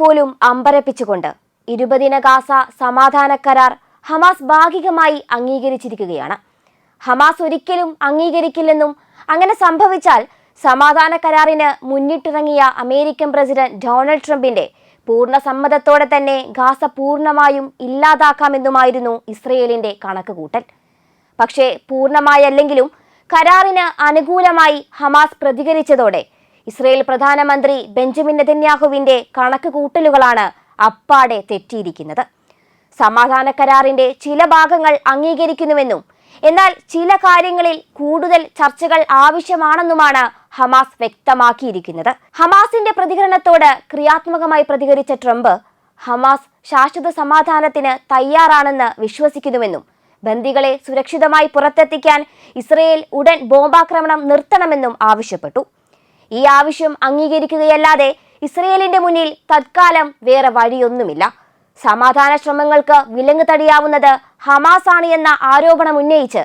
പോലും അമ്പരപ്പിച്ചുകൊണ്ട് ഇരുപതിന ഗാസ സമാധാന കരാർ ഹമാസ് ഭാഗികമായി അംഗീകരിച്ചിരിക്കുകയാണ്. ഹമാസ് ഒരിക്കലും അംഗീകരിക്കില്ലെന്നും അങ്ങനെ സംഭവിച്ചാൽ സമാധാന കരാറിന് മുന്നിട്ടിറങ്ങിയ അമേരിക്കൻ പ്രസിഡന്റ് ഡൊണാൾഡ് ട്രംപിന്റെ പൂർണ സമ്മതത്തോടെ തന്നെ ഗാസ പൂർണമായും ഇല്ലാതാക്കാമെന്നുമായിരുന്നു ഇസ്രയേലിന്റെ കണക്കുകൂട്ടൽ. പക്ഷേ പൂർണമായല്ലെങ്കിലും കരാറിന് അനുകൂലമായി ഹമാസ് പ്രതികരിച്ചതോടെ ഇസ്രയേൽ പ്രധാനമന്ത്രി ബെഞ്ചമിൻ നെതന്യാഹുവിന്റെ കണക്ക് കൂട്ടലുകളാണ് അപ്പാടെ തെറ്റിയിരിക്കുന്നത്. സമാധാന കരാറിന്റെ ചില ഭാഗങ്ങൾ അംഗീകരിക്കുന്നുവെന്നും എന്നാൽ ചില കാര്യങ്ങളിൽ കൂടുതൽ ചർച്ചകൾ ആവശ്യമാണെന്നുമാണ് ഹമാസ് വ്യക്തമാക്കിയിരിക്കുന്നത്. ഹമാസിന്റെ പ്രതികരണത്തോട് ക്രിയാത്മകമായി പ്രതികരിച്ച ട്രംപ് ഹമാസ് ശാശ്വത സമാധാനത്തിന് തയ്യാറാണെന്ന് വിശ്വസിക്കുന്നുവെന്നും ബന്ദികളെ സുരക്ഷിതമായി പുറത്തെത്തിക്കാൻ ഇസ്രയേൽ ഉടൻ ബോംബാക്രമണം നിർത്തണമെന്നും ആവശ്യപ്പെട്ടു. ഈ ആവശ്യം അംഗീകരിക്കുകയല്ലാതെ ഇസ്രയേലിന്റെ മുന്നിൽ തത്കാലം വേറെ വഴിയൊന്നുമില്ല. സമാധാന ശ്രമങ്ങൾക്ക് വിലങ്ങ് തടിയാവുന്നത് ഹമാസാണ് എന്ന ആരോപണം ഉന്നയിച്ച്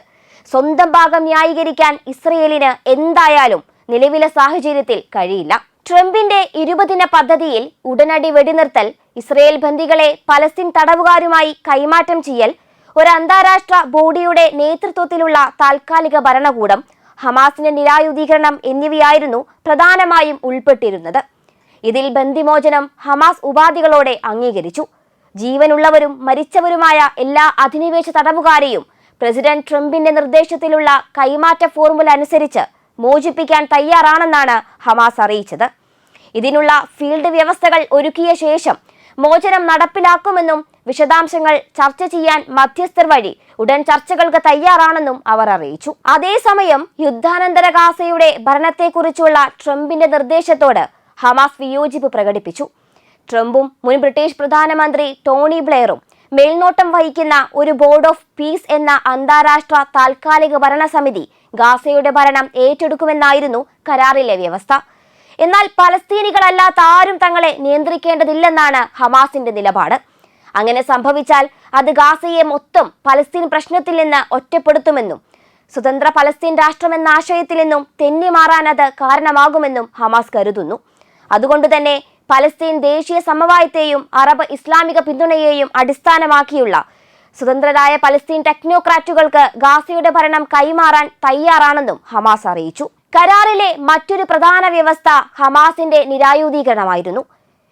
സ്വന്തം ഭാഗം ന്യായീകരിക്കാൻ ഇസ്രയേലിന് എന്തായാലും നിലവിലെ സാഹചര്യത്തിൽ കഴിയില്ല. ട്രംപിന്റെ ഇരുപതിന പദ്ധതിയിൽ ഉടനടി വെടിനിർത്തൽ ഇസ്രയേൽ ബന്ദികളെ പലസ്തീൻ തടവുകാരുമായി കൈമാറ്റം ചെയ്യൽ ഒരു അന്താരാഷ്ട്ര ബോഡിയുടെ നേതൃത്വത്തിലുള്ള താൽക്കാലിക ഭരണകൂടം ഹമാസിന്റെ നിരായുധീകരണം എന്നിവയായിരുന്നു പ്രധാനമായും ഉൾപ്പെട്ടിരുന്നത്. ഇതിൽ ബന്ദിമോചനം ഹമാസ് ഉപാധികളോടെ അംഗീകരിച്ചു. ജീവനുള്ളവരും മരിച്ചവരുമായ എല്ലാ അധിനിവേശ തടവുകാരെയും പ്രസിഡന്റ് ട്രംപിന്റെ നിർദ്ദേശത്തിലുള്ള കൈമാറ്റ ഫോർമുല അനുസരിച്ച് മോചിപ്പിക്കാൻ തയ്യാറാണെന്നാണ് ഹമാസ് അറിയിച്ചത്. ഇതിനുള്ള ഫീൽഡ് വ്യവസ്ഥകൾ ഒരുക്കിയ ശേഷം മോചനം നടപ്പിലാക്കുമെന്നും വിശദാംശങ്ങൾ ചർച്ച ചെയ്യാൻ മധ്യസ്ഥർ വഴി ഉടൻ ചർച്ചകൾക്ക് തയ്യാറാണെന്നും അവർ അറിയിച്ചു. അതേസമയം യുദ്ധാനന്തര ഗാസയുടെ ഭരണത്തെക്കുറിച്ചുള്ള ട്രംപിന്റെ നിർദ്ദേശത്തോട് ഹമാസ് വിയോജിപ്പ് പ്രകടിപ്പിച്ചു. ട്രംപും മുൻ ബ്രിട്ടീഷ് പ്രധാനമന്ത്രി ടോണി ബ്ലെയറും മേൽനോട്ടം വഹിക്കുന്ന ഒരു ബോർഡ് ഓഫ് പീസ് എന്ന അന്താരാഷ്ട്ര താൽക്കാലിക ഭരണസമിതി ഗാസയുടെ ഭരണം ഏറ്റെടുക്കുമെന്നായിരുന്നു കരാറിലെ വ്യവസ്ഥ. എന്നാൽ പലസ്തീനികളല്ലാത്ത ആരും തങ്ങളെ നിയന്ത്രിക്കേണ്ടതില്ലെന്നാണ് ഹമാസിന്റെ നിലപാട്. അങ്ങനെ സംഭവിച്ചാൽ അത് ഗാസയെ മൊത്തം പലസ്തീൻ പ്രശ്നത്തിൽ നിന്ന് ഒറ്റപ്പെടുത്തുമെന്നും സ്വതന്ത്ര പലസ്തീൻ രാഷ്ട്രമെന്ന ആശയത്തിൽ നിന്നും തെന്നി അത് കാരണമാകുമെന്നും ഹമാസ് കരുതുന്നു. അതുകൊണ്ട് തന്നെ പലസ്തീൻ ദേശീയ സമവായത്തെയും അറബ് ഇസ്ലാമിക പിന്തുണയെയും അടിസ്ഥാനമാക്കിയുള്ള സ്വതന്ത്രരായ പലസ്തീൻ ടെക്നോക്രാറ്റുകൾക്ക് ഗാസയുടെ ഭരണം കൈമാറാൻ തയ്യാറാണെന്നും ഹമാസ് അറിയിച്ചു. കരാറിലെ മറ്റൊരു പ്രധാന വ്യവസ്ഥ ഹമാസിന്റെ നിരായുധീകരണമായിരുന്നു.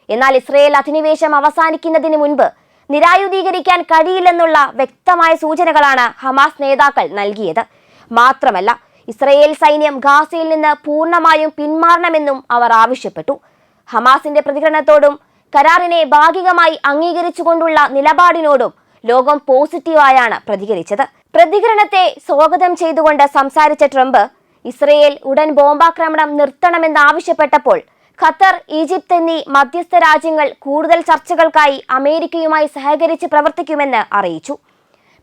എന്നാൽ ഇസ്രയേൽ അധിനിവേശം അവസാനിക്കുന്നതിന് മുൻപ് നിരായുധീകരിക്കാൻ കഴിയില്ലെന്നുള്ള വ്യക്തമായ സൂചനകളാണ് ഹമാസ് നേതാക്കൾ നൽകിയത്. മാത്രമല്ല ഇസ്രയേൽ സൈന്യം ഗാസയിൽ നിന്ന് പൂർണമായും പിന്മാറണമെന്നും അവർ ആവശ്യപ്പെട്ടു. ഹമാസിന്റെ പ്രതികരണത്തോടും കരാറിനെ ഭാഗികമായി അംഗീകരിച്ചുകൊണ്ടുള്ള നിലപാടിനോടും ലോകം പോസിറ്റീവായാണ് പ്രതികരിച്ചത്. പ്രതികരണത്തെ സ്വാഗതം ചെയ്തുകൊണ്ട് സംസാരിച്ച ട്രംപ് ഇസ്രയേൽ ഉടൻ ബോംബാക്രമണം നിർത്തണമെന്നാവശ്യപ്പെട്ടപ്പോൾ ഖത്തർ ഈജിപ്ത് എന്നീ മധ്യസ്ഥ രാജ്യങ്ങൾ കൂടുതൽ ചർച്ചകൾക്കായി അമേരിക്കയുമായി സഹകരിച്ച് പ്രവർത്തിക്കുമെന്ന് അറിയിച്ചു.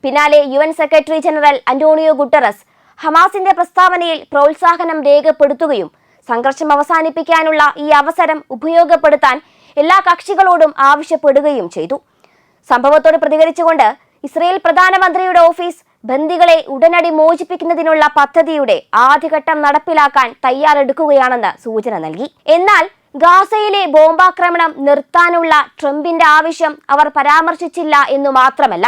പിന്നാലെ U N secretary general Antonio Guterres ഹമാസിന്റെ പ്രസ്താവനയിൽ പ്രോത്സാഹനം രേഖപ്പെടുത്തുകയും സംഘർഷം അവസാനിപ്പിക്കാനുള്ള ഈ അവസരം ഉപയോഗപ്പെടുത്താൻ എല്ലാ കക്ഷികളോടും ആവശ്യപ്പെടുകയും ചെയ്തു. സംഭവത്തോട് പ്രതികരിച്ചുകൊണ്ട് ഇസ്രയേൽ പ്രധാനമന്ത്രിയുടെ ഓഫീസ് ബന്ദികളെ ഉടനടി മോചിപ്പിക്കുന്നതിനുള്ള പദ്ധതിയുടെ ആദ്യഘട്ടം നടപ്പിലാക്കാൻ തയ്യാറെടുക്കുകയാണെന്ന് സൂചന നൽകി. എന്നാൽ ഗാസയിലെ ബോംബാക്രമണം നിർത്താനുള്ള ട്രംപിന്റെ ആവശ്യം അവർ പരാമർശിച്ചില്ല എന്നു മാത്രമല്ല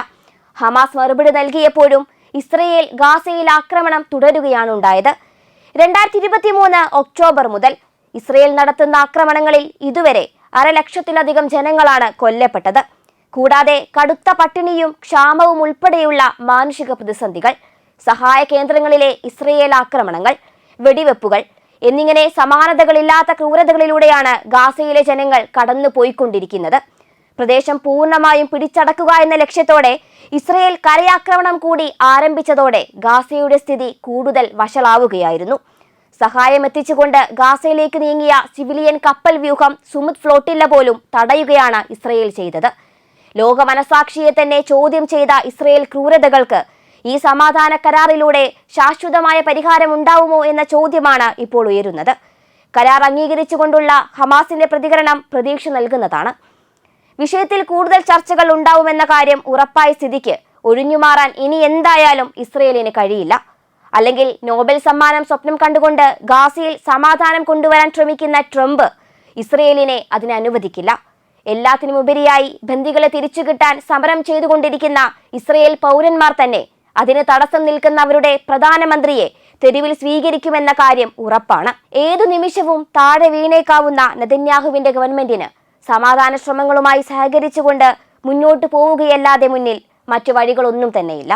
ഹമാസ് മറുപടി നൽകിയപ്പോഴും ഇസ്രയേൽ ഗാസയിൽ ആക്രമണം തുടരുകയാണ് ഉണ്ടായത് രണ്ടായിരത്തി ഇരുപത്തി മൂന്ന് ഒക്ടോബർ മുതൽ ഇസ്രയേൽ നടത്തുന്ന ആക്രമണങ്ങളിൽ ഇതുവരെ അരലക്ഷത്തിലധികം ജനങ്ങളാണ് കൊല്ലപ്പെട്ടത്. കൂടാതെ കടുത്ത പട്ടിണിയും ക്ഷാമവും ഉൾപ്പെടെയുള്ള മാനുഷിക പ്രതിസന്ധികൾ സഹായ കേന്ദ്രങ്ങളിലെ ഇസ്രയേൽ ആക്രമണങ്ങൾ വെടിവെപ്പുകൾ എന്നിങ്ങനെ സമാനതകളില്ലാത്ത ക്രൂരതകളിലൂടെയാണ് ഗാസയിലെ ജനങ്ങൾ കടന്നു പോയിക്കൊണ്ടിരിക്കുന്നത് പ്രദേശം പൂർണമായും പിടിച്ചടക്കുക എന്ന ലക്ഷ്യത്തോടെ ഇസ്രയേൽ കരയാക്രമണം കൂടി ആരംഭിച്ചതോടെ ഗാസയുടെ സ്ഥിതി കൂടുതൽ വഷളാവുകയായിരുന്നു. സഹായം എത്തിച്ചുകൊണ്ട് ഗാസയിലേക്ക് നീങ്ങിയ സിവിലിയൻ കപ്പൽ വ്യൂഹം സുമിത് ഫ്ലോട്ടില്ല പോലും തടയുകയാണ് ഇസ്രയേൽ ചെയ്തത്. ലോക മനസാക്ഷിയെ തന്നെ ചോദ്യം ചെയ്ത ഇസ്രയേൽ ക്രൂരതകൾക്ക് ഈ സമാധാന കരാറിലൂടെ ശാശ്വതമായ പരിഹാരം ഉണ്ടാവുമോ എന്ന ചോദ്യമാണ് ഇപ്പോൾ ഉയരുന്നത്. കരാർ അംഗീകരിച്ചുകൊണ്ടുള്ള ഹമാസിന്റെ പ്രതികരണം പ്രതീക്ഷ നൽകുന്നതാണ്. വിഷയത്തിൽ കൂടുതൽ ചർച്ചകൾ ഉണ്ടാവുമെന്ന കാര്യം ഉറപ്പായ സ്ഥിതിക്ക് ഒഴിഞ്ഞുമാറാൻ ഇനി എന്തായാലും ഇസ്രയേലിന് കഴിയില്ല. അല്ലെങ്കിൽ നോബൽ സമ്മാനം സ്വപ്നം കണ്ടുകൊണ്ട് ഗാസയിൽ സമാധാനം കൊണ്ടുവരാൻ ശ്രമിക്കുന്ന ട്രംപ് ഇസ്രയേലിനെ അതിന് അനുവദിക്കില്ല. എല്ലാത്തിനുമുപരിയായി ബന്ദികളെ തിരിച്ചു കിട്ടാൻ സമരം ചെയ്തുകൊണ്ടിരിക്കുന്ന ഇസ്രയേൽ പൗരന്മാർ തന്നെ അതിന് തടസ്സം നിൽക്കുന്നവരുടെ പ്രധാനമന്ത്രിയെ തെരുവിൽ സ്വീകരിക്കുമെന്ന കാര്യം ഉറപ്പാണ്. ഏതു നിമിഷവും താഴെ വീണേക്കാവുന്ന നെതന്യാഹുവിന്റെ ഗവൺമെന്റിന് സമാധാന ശ്രമങ്ങളുമായി സഹകരിച്ചുകൊണ്ട് മുന്നോട്ടു പോവുകയല്ലാതെ മുന്നിൽ മറ്റു വഴികളൊന്നും തന്നെയില്ല.